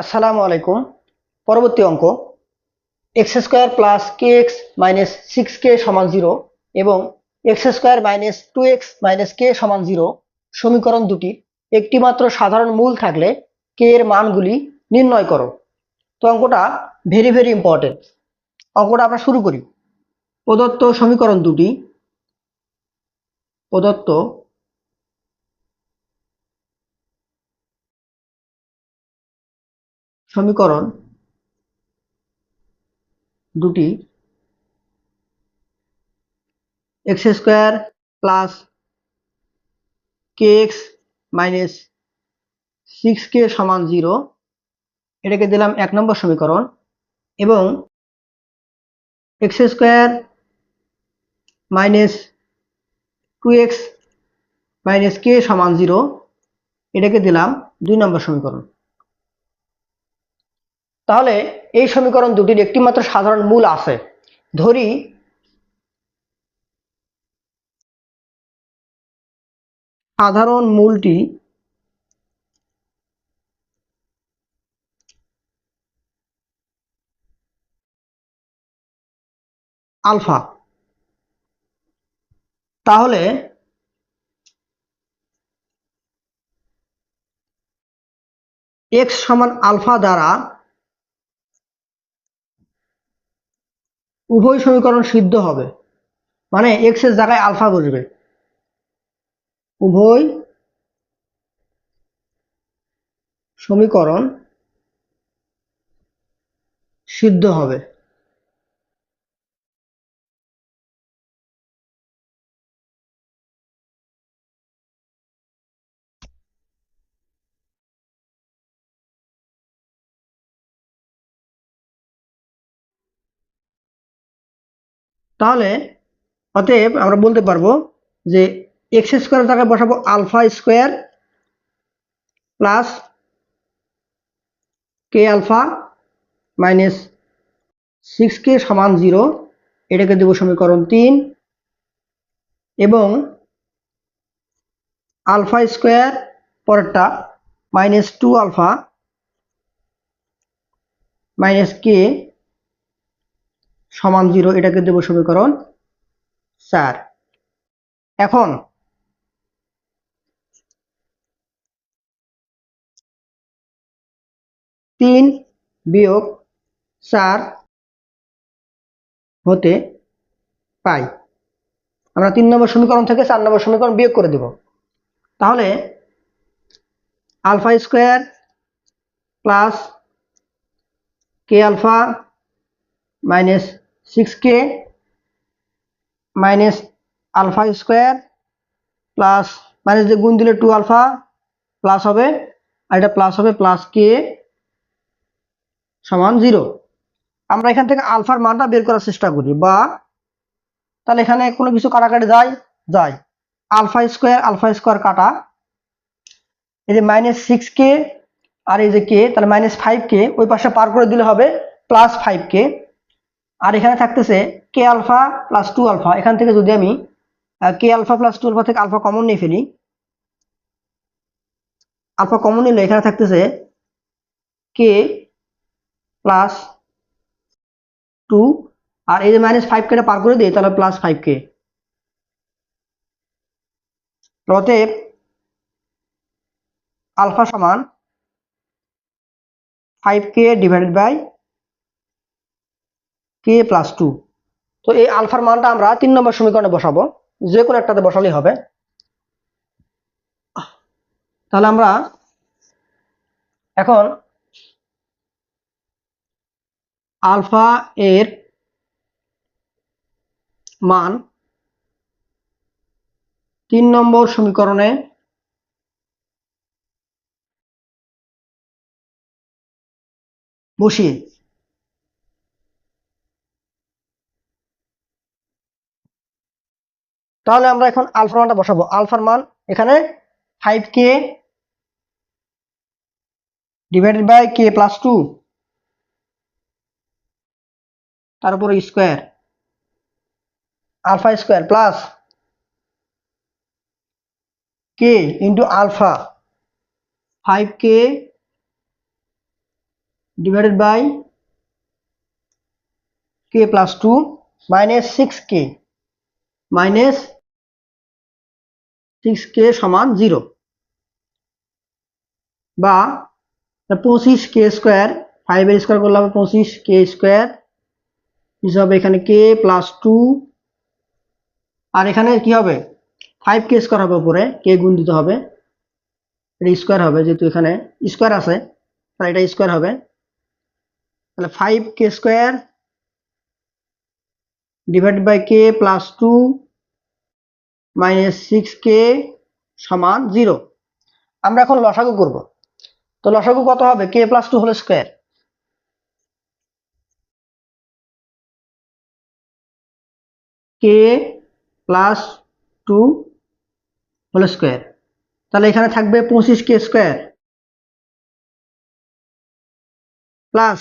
আসসালামু আলাইকুম। পরবর্তী অঙ্ক। X square plus K X minus six K সমান জিরো এবং X square minus two X minus K সমান জিরো সমীকরণ দুটি। একটি মাত্র সাধারণ মূল থাকলে কে এর মানগুলি নির্ণয় করো। তো অঙ্কটা ভেরি ভেরি ইম্পর্টেন্ট অঙ্কটা আমরা শুরু করি। প্রদত্ত সমীকরণ দুটি। প্রদত্ত সমীকরণ দুটি X square plus K X minus six K সমান জিরো, এটাকে দিলাম এক নম্বর সমীকরণ এবং X square minus two X minus K সমান জিরো, এটাকে দিলাম দুই নম্বর সমীকরণ। তাহলে এই সমীকরণ দুটির একটি মাত্র সাধারণ মূল আছে। ধরি সাধারণ মূলটি আলফা। তাহলে এক্স সমান আলফা দ্বারা উভয় সমীকরণ সিদ্ধ হবে। মানে এক্সের জায়গায় আলফা বসবে। উভয় সমীকরণ সিদ্ধ হবে। তাহলে অতএব আমরা বলতে পারব যে এক্স স্কোয়ার জায়গায় বসাবো alpha square plus K alpha minus six K সমান জিরো এটাকে দেবো সমীকরণ তিন, এবং আলফা স্কোয়ার পরেরটা minus two alpha minus K সমান জিরো, এটাকে দেবো সমীকরণ চার। এখন তিন বিয়োগ চার হতে পাই। আমরা তিন নম্বর সমীকরণ থেকে চার নম্বর সমীকরণ বিয়োগ করে দেব। তাহলে alpha square plus K alpha minus six K minus alpha square plus minus দিয়ে গুণ দিলে টু আলফা প্লাস হবে, আর এটা প্লাস হবে প্লাস কে সমান জিরো আমরা এখান থেকে আলফার মানটা বের করার চেষ্টা করি, বা তাহলে এখানে কোনো কিছু কাটাকাটি যায় যায়। আলফা স্কোয়ার আলফা স্কোয়ার কাটা। এই যে মাইনাস সিক্স কে আর এই যে কে তাহলে মাইনাস ফাইভ কে ওই পাশে পার করে দিলে হবে প্লাস ফাইভ কে আর এখানে থাকতেছে K alpha plus two alpha এখান থেকে যদি আমি K alpha plus two alpha থেকে আলফা কমন নিয়ে ফেলি আলফা কমন নিলে এখানে থাকতেছে কে প্লাস টু আর এই যে মাইনাস ফাইভ কেটা পার করে দিই, তাহলে প্লাস ফাইভ কে অতএব আলফা সমান five K divided by K plus two তো এই আলফার মানটা আমরা তিন নম্বর সমীকরণে বসাবো। যে কোনো একটাতে বসালেই হবে। তাহলে আমরা এখন আলফা এর মান তিন নম্বর সমীকরণে বসিয়ে তাহলে আমরা এখন আলফার মানটা বসাবো। আলফার মান এখানে five K divided by K plus two তার উপরে square alpha square plus K into alpha five K divided by K plus two minus six K minus six K সমান জিরো বা পঁচিশ কে স্কোয়ার ফাইভের স্কোয়ার করলে হবে পঁচিশ k square হিসাবে এখানে কে প্লাস টু আর এখানে কি হবে? ফাইভ কে স্কোয়ার হবে উপরে কে গুণ দিতে হবে, এটা স্কোয়ার হবে যেহেতু এখানে স্কোয়ার আছে, তাহলে এটা স্কোয়ার হবে, তাহলে five K square divide by K plus two minus six K সমান জিরো। আমরা এখন লসাগু করব। তো লসাগু কত হবে? K plus two whole square k plus two whole square তাহলে এখানে থাকবে পঁচিশ k square plus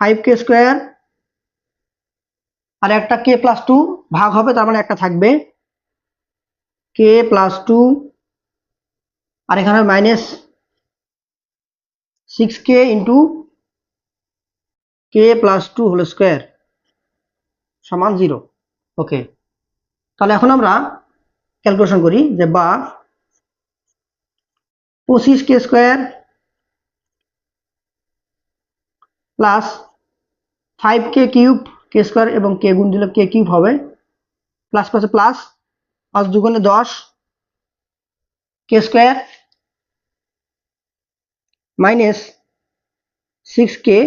five k square আর একটা কে প্লাস টু ভাগ হবে, তার মানে একটা থাকবে কে প্লাস টু আর এখানে minus six k into k plus two whole square সমান জিরো ওকে তাহলে এখন আমরা ক্যালকুলেশন করি যে বা পঁচিশ k square plus five k cube k square এবং কে গুণ দিলে কে কিউব হবে? প্লাস প্লাসে প্লাস পাঁচ দুগুণে দশ, k square minus six k,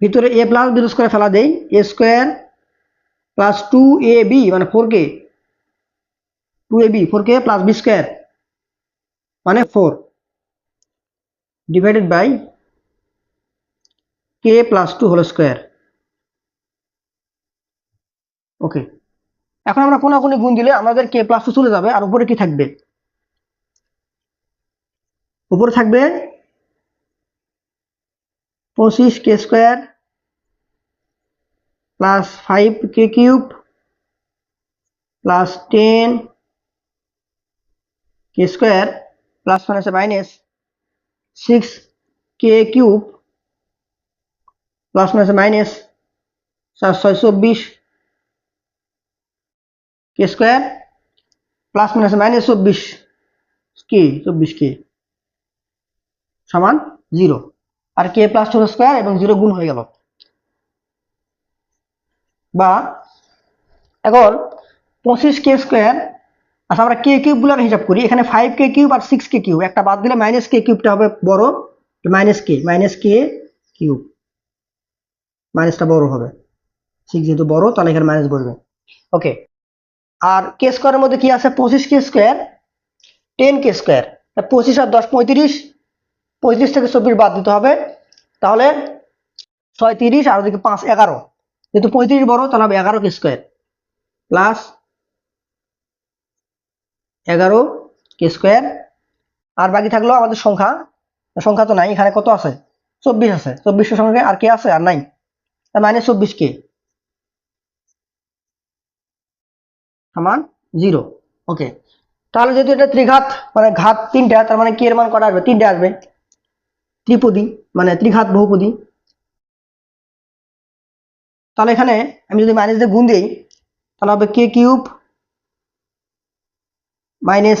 ভিতরে এ প্লাস বি স্কোয়ার ফেলা দেয় a square plus two a b মানে four k two a b four k plus b square মানে four divided by k plus two whole square okay এখন আমরা কোনাকুনি গুণ দিলে আমাদের কে প্লাস টু চলে যাবে, আর উপরে কি থাকবে? উপরে থাকবে পঁচিশ k square plus five k cube plus ten k square plus one minus minus six k cube plus minus minus চার ছয় চব্বিশ k square plus minus minus চব্বিশ কে চব্বিশ কে সমান জিরো আর কে প্লাস টু স্কোয়ার এবং zero গুণ হয়ে গেল। বা এখন পঁচিশ কে স্কোয়ার আচ্ছা আমরা কে কিউবগুলো হিসাব করি। এখানে ফাইভ কে কিউব আর সিক্স কে কিউব একটা বাদ দিলে মাইনাস কে কিউবটা হবে বড় minus k minus k cube মাইনাসটা বড় হবে। সিক্স যেহেতু বড়, তাহলে এখানে মাইনাস বসবে। ওকে আর কে স্কোয়ারের মধ্যে কি আছে? পঁচিশ k square ten k square পঁচিশ আর দশ পঁয়ত্রিশ পঁয়ত্রিশ থেকে চব্বিশ বাদ দিতে হবে। তাহলে ছয় তিরিশ আর ওদিকে পাঁচ এগারো। যেহেতু পঁয়ত্রিশ বড়, তাহলে হবে এগারো কে স্কোয়ার প্লাস এগারো কে স্কোয়ার আর বাকি থাকল আমাদের সংখ্যা। সংখ্যা তো নাই, এখানে কত আছে? চব্বিশ আছে। চব্বিশের সঙ্গে আর কে আছে আর নাই। মাইনাস চব্বিশ কে সমান জিরো ওকে তাহলে যেহেতু এটা ত্রিঘাত মানে ঘাত তিনটা, তার মানে কে এর মান কটা আসবে? তিনটে আসবে। ত্রিপদী মানে ত্রিঘাত বহুপদী। তাহলে এখানে আমি যদি মাইনাস দিয়ে গুণ দিই, তাহলে হবে k cube minus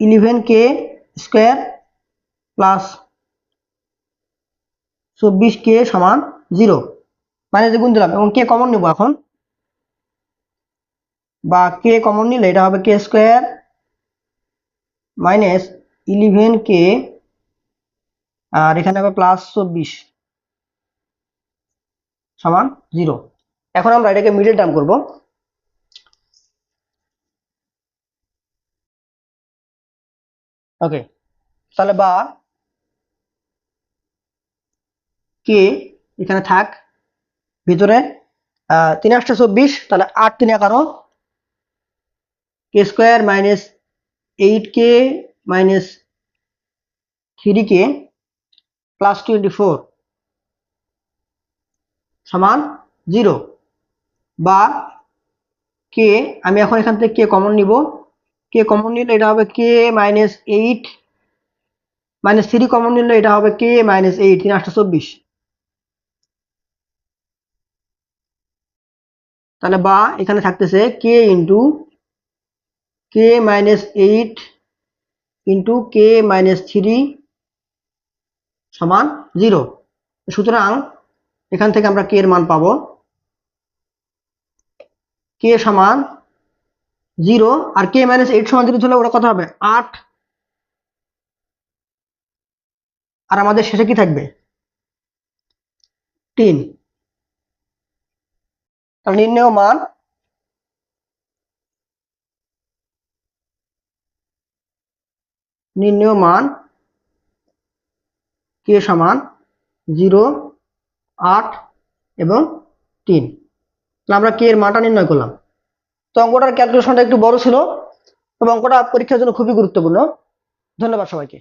eleven k square plus চব্বিশ কে সমান জিরো মাইনাস দিয়ে গুণ দিলাম, এবং কে কমন নেব এখন। বা কে কমন নিলে এটা হবে k square minus eleven k আর এখানে হবে প্লাস চব্বিশ সমান জিরো এখন আমরা এটাকে মিডল টার্ম করব। ওকে তাহলে বা কে এখানে থাক, ভিতরে তিন আটটা চব্বিশ, তাহলে আট তিন এগারো k square minus eight k minus three k plus twenty four সমান জিরো বা কে আমি এখন এখান থেকে কে কমন নিব। কে কমন নিলে এটা হবে k minus eight minus three common নিলে এটা হবে কে মাইনাস এইট তিন আটটা চব্বিশ। তাহলে বা এখানে থাকতেছে k into k minus eight into k minus three সমান জিরো সুতরাং এখান থেকে আমরা কে এর মান পাবো। কে সমান জিরো আর কে মাইনাস এইট সমান জিরো হলে ওটা কত হবে? আট। আর আমাদের শেষে কি থাকবে? তিন। তাহলে নির্ণয় মান নির্ণয় মান কে সমান? জিরো, আট এবং তিন। আমরা কে এর মানটা নির্ণয় করলাম। তো অঙ্কটার ক্যালকুলেশনটা একটু বড় ছিল এবং অঙ্কটা পরীক্ষার জন্য খুবই গুরুত্বপূর্ণ। ধন্যবাদ সবাইকে।